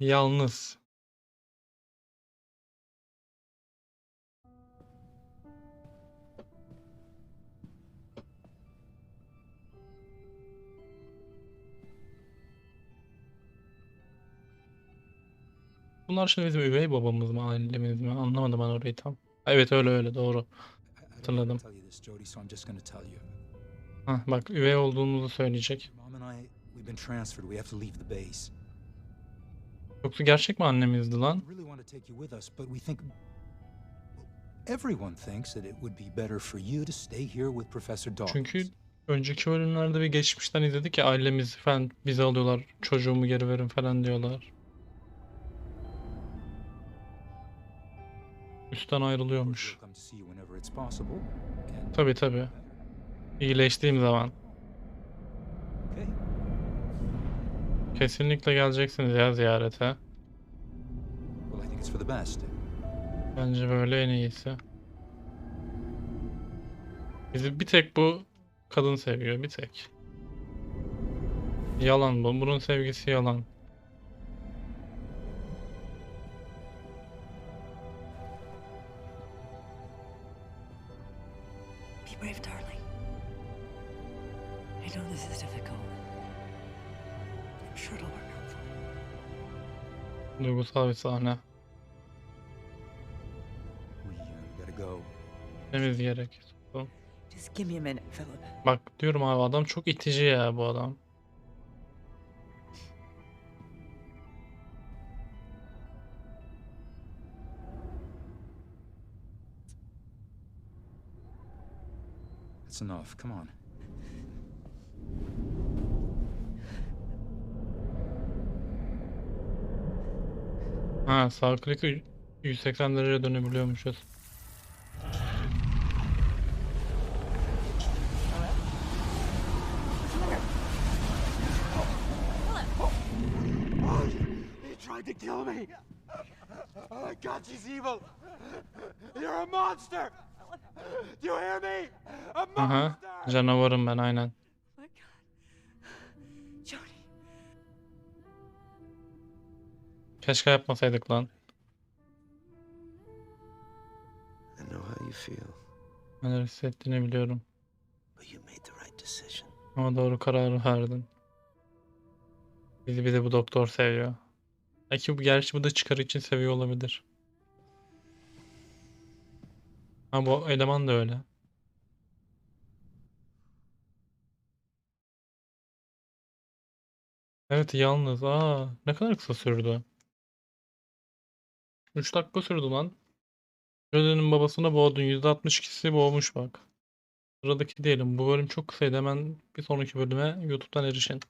Yalnız. Bunlar şimdi bizim üvey babamız mı, ailemiz mi? Anlamadım ben orayı tam. Evet öyle öyle doğru. Hatırladım. Hah, bak üvey olduğumuzu söyleyecek. Yoksa gerçek mi annemizdi lan? We really want to take you with us, but we think. Everyone thinks that it would be better for you to stay here with Professor Dawkins. Çünkü önceki bölümlerde ve geçmişten izledik ya ailemizi falan bize alıyorlar. Çocuğumu geri verin falan diyorlar. Üstten ayrılıyormuş. we'll come to see Kesinlikle geleceksiniz ya ziyarete. Well, I think it's for the best. Bence böyle en iyisi. Bizi bir tek bu kadın seviyor, bir tek. Yalan bu. Bunun sevgisi yalan. Be brave, darling. I know this is difficult. For you. Duygusal bir sahne. We uh, gotta go. Temiz gerek. Just give me a minute, Philip. Bak diyorum abi adam çok itici ya bu adam. That's enough. Come on. Ha sağ klik 180 derece dönebiliyormuşuz. Tried to kill me. Oh my God, she's evil. You're a monster. Do you hear me? A Aha canavarım ben aynen. My Keşke yapmasaydık lan. I know how you feel, Neler hissettiğini biliyorum. but you made the right decision. Ama doğru kararı verdin. Bizi bir de bu doktor seviyor. Belki bu gerçi bu da çıkar için seviyor olabilir. Ha bu eleman da öyle. Evet yalnız. Aa ne kadar kısa sürdü. 3 dakika sürdü lan. Joden'in babasını boğdun. %62'si boğmuş bak. Sıradaki diyelim. Bu bölüm çok kısaydı. Hemen bir sonraki bölüme YouTube'dan erişin.